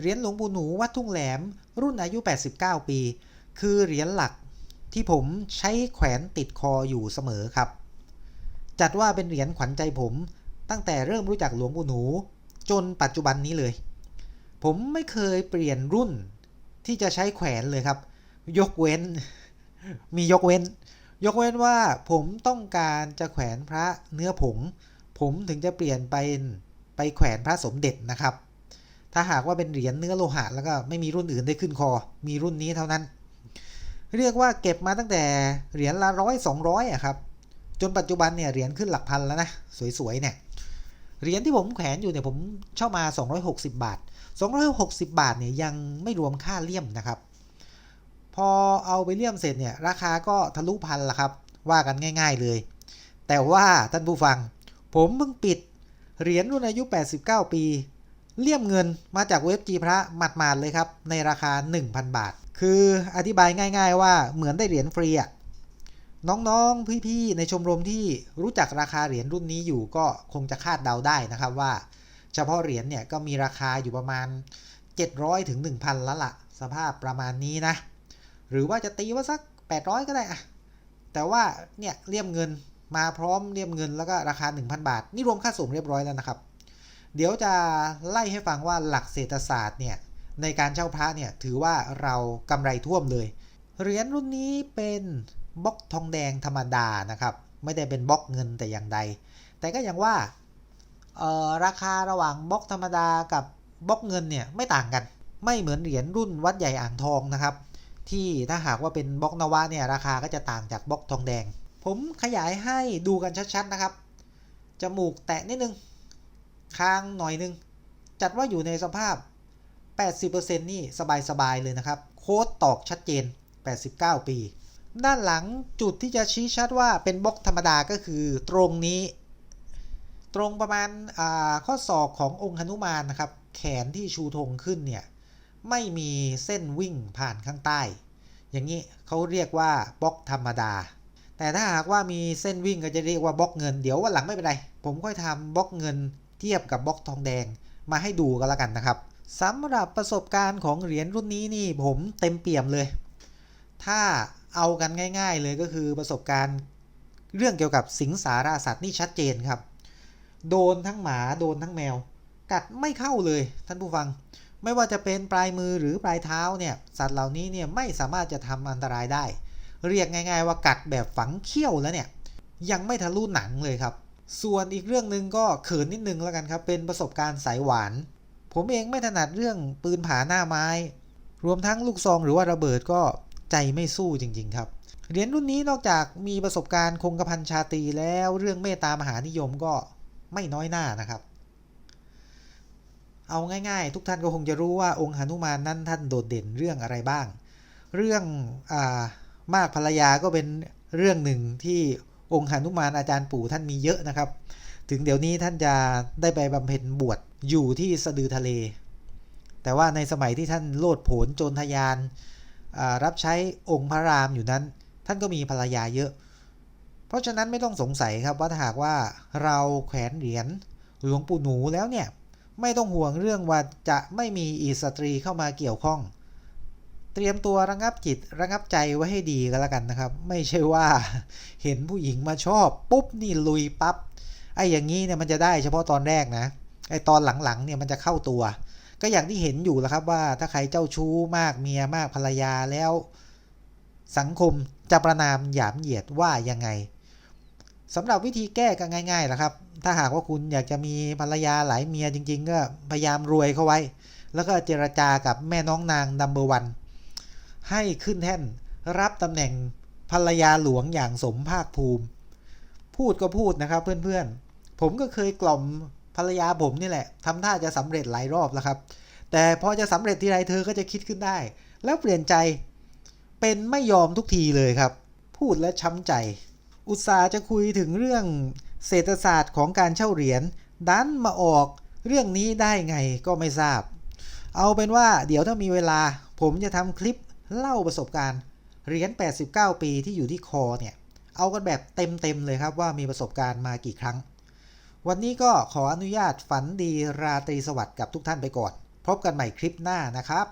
เหรียญหลวงปู่หนูวัดทุ่งแหลม รุ่นอายุ 89 ปี คือเหรียญหลักที่ผมใช้แขวนติดคออยู่เสมอครับ จัดว่าเป็นเหรียญขวัญใจผมตั้งแต่เริ่มรู้จักหลวงปู่หนู จนปัจจุบันนี้เลย ผมไม่เคยเปลี่ยนรุ่นที่จะใช้แขวนเลยครับ ยกเว้น มียกเว้น ยกเว้นว่าผมต้องการจะแขวนพระเนื้อผง ผมถึงจะเปลี่ยนไปไปแขวนพระสมเด็จนะครับ ถ้าหากว่าเป็นเหรียญเนื้อโลหะแล้วก็ไม่มีรุ่นอื่นได้ขึ้นคอ มีรุ่นนี้เท่านั้น เรียกว่าเก็บมาตั้งแต่เหรียญละร้อยสองร้อยอะครับ จนปัจจุบันเนี่ยเหรียญขึ้นหลักพันแล้วนะ สวยๆเนี่ย เหรียญที่ผมแขวนอยู่เนี่ยผมเช่ามา 260 บาท 260 บาทเนี่ยยังไม่รวมค่าเลี่ยมนะครับ พอเอาไปเลี่ยมเสร็จเนี่ยราคาก็ทะลุพันละครับ ว่ากันง่าย ๆเลย แต่ว่าท่านผู้ฟัง ผมเพิ่งปิดเหรียญรุ่นอายุ 89 ปี เลี่ยมเงินมาจากเว็บจีพระหมาดๆเลยครับ ในราคา 1,000 บาท คืออธิบายง่าย ๆ ว่าเหมือนได้เหรียญฟรีอะน้องๆพี่ๆในชมรมที่รู้จักราคาเหรียญรุ่นนี้อยู่ก็คงจะคาดเดาได้นะครับว่า เฉพาะเหรียญเนี่ยก็มีราคาอยู่ประมาณ 700ถึง1,000ล้วล่ะสภาพประมาณนี้นะ หรือว่าจะตีว่าสัก 800 ก็ได้อะแต่ว่าเนี่ยเลี่ยมเงินมาพร้อมเลี่ยมเงินแล้วก็ราคา 1,000 บาท นี่รวมค่าส่งเรียบร้อยแล้วนะครับ เดี๋ยวจะไล่ให้ฟังว่าหลักเศรษฐศาสตร์เนี่ยในการเช่าพระเนี่ยถือว่าเรากำไรท่วมเลย เหรียญรุ่นนี้เป็นบล็อกทองแดงธรรมดานะครับ ไม่ได้เป็นบล็อกเงินแต่อย่างใด แต่ก็อย่างว่าราคาระหว่างบล็อกธรรมดากับบล็อกเงินเนี่ยไม่ต่างกัน ไม่เหมือนเหรียญรุ่นวัดใหญ่อ่างทองนะครับ ที่ถ้าหากว่าเป็นบล็อกนวะเนี่ยราคาก็จะต่างจากบล็อกทองแดง ผมขยายให้ดูกันชัดๆนะครับจมูกแตะนิดนึง ค้างหน่อยนึง จัดว่าอยู่ในสภาพ 80%นี่สบายๆเลยนะครับ โค้ดตอกชัดเจน 89 ปี ด้านหลังจุดที่จะชี้ชัดว่าเป็นบล็อกธรรมดาก็คือตรงนี้ ตรงประมาณข้อศอกขององค์หนุมานนะครับ แขนที่ชูธงขึ้นเนี่ย ไม่มีเส้นวิ่งผ่านข้างใต้ อย่างนี้เขาเรียกว่าบล็อกธรรมดาแต่ถ้าหากว่ามีเส้นวิ่งก็จะเรียกว่าบล็อกเงิน เดี๋ยววันหลังไม่เป็นไร ผมค่อยทำบล็อกเงิน เทียบกับบล็อกทองแดงมาให้ดูกันแล้วกันนะครับสำหรับประสบการณ์ของเหรียญรุ่นนี้นี่ผมเต็มเปี่ยมเลย ถ้าเอากันง่าย ๆ เลยก็คือประสบการณ์เรื่องเกี่ยวกับสิงสาราสัตว์นี่ชัดเจนครับ โดนทั้งหมาโดนทั้งแมว กัดไม่เข้าเลยท่านผู้ฟัง ไม่ว่าจะเป็นปลายมือหรือปลายเท้าเนี่ยสัตว์เหล่านี้เนี่ยไม่สามารถจะทำอันตรายได้ เรียกง่าย ๆ ว่ากัดแบบฝังเขี้ยวแล้วเนี่ยยังไม่ทะลุหนังเลยครับ ส่วนอีกเรื่องหนึ่งก็เขินนิดนึงแล้วกันครับ เป็นประสบการณ์สายหวาน ผมเองไม่ถนัดเรื่องปืนผาหน้าไม้ รวมทั้งลูกซองหรือว่าระเบิดก็ใจไม่สู้จริง ๆ ครับ เหรียญรุ่นนี้นอกจากมีประสบการณ์คงกระพันชาตีแล้วเรื่องเมตตามหานิยมก็ไม่น้อยหน้านะครับ เอาง่าย ๆ ทุกท่านก็คงจะรู้ว่าองค์หนุมานนั้นท่านโดดเด่นเรื่องอะไรบ้าง เรื่องอามากภรรยาก็เป็นเรื่องหนึ่งที่ องค์หนุมานอาจารย์ปู่ท่านมีเยอะนะครับ ถึงเดี๋ยวนี้ท่านจะได้ไปบำเพ็ญบวชอยู่ที่สะดือทะเล แต่ว่าในสมัยที่ท่านโลดโผนโจรทยานรับใช้องค์พระรามอยู่นั้น ท่านก็มีภรรยาเยอะ เพราะฉะนั้นไม่ต้องสงสัยครับว่าถ้าหากว่าเราแขวนเหรียญหลวงปู่หนูแล้วเนี่ยไม่ต้องห่วงเรื่องว่าจะไม่มีอีสตรีเข้ามาเกี่ยวข้อง เตรียมตัวระงับจิตระงับใจไว้ให้ดีก็แล้วกันนะครับ ไม่ใช่ว่าเห็นผู้หญิงมาชอบ ปุ๊บนี่ลุยปับ๊บไอ้อย่างนี้เนี่ยมันจะได้เฉพาะตอนแรกนะไอ้ตอนหลังๆเนี่ยมันจะเข้าตัว ก็อย่างที่เห็นอยู่แล้วครับว่าถ้าใครเจ้าชู้มากเมียมากภรรยาแล้ว สังคมจะประนามหยามเหยียดว่ายังไงสำหรับวิธีแก้ก็ง่ายๆแหละครับ ถ้าหากว่าคุณอยากจะมีภรรยาหลายเมียจริง ๆ ก็พยายามรวยเข้าไว้ แล้วก็เจรจากับแม่น้องนางดัมเบอร์วัน ให้ขึ้นแท่นรับตำแหน่งภรรยาหลวงอย่างสมภาคภูมิ พูดก็พูดนะครับเพื่อนๆ ผมก็เคยกล่อมภรรยาผมนี่แหละทำท่าจะสำเร็จหลายรอบแล้วครับ แต่พอจะสำเร็จทีไรเธอก็จะคิดขึ้นได้ แล้วเปลี่ยนใจเป็นไม่ยอมทุกทีเลยครับ พูดและช้ำใจ อุตส่าห์จะคุยถึงเรื่องเศรษฐศาสตร์ของการเช่าเหรียญดันมาออกเรื่องนี้ได้ไงก็ไม่ทราบ เอาเป็นว่าเดี๋ยวถ้ามีเวลา ผมจะทำคลิป เล่าประสบการณ์เหรียญ89 ปีที่อยู่ที่คอเนี่ย เอากันแบบเต็มๆเลยครับว่ามีประสบการณ์มากี่ครั้ง วันนี้ก็ขออนุญาตฝันดีราตรีสวัสดิ์กับทุกท่านไปก่อน พบกันใหม่คลิปหน้านะครับ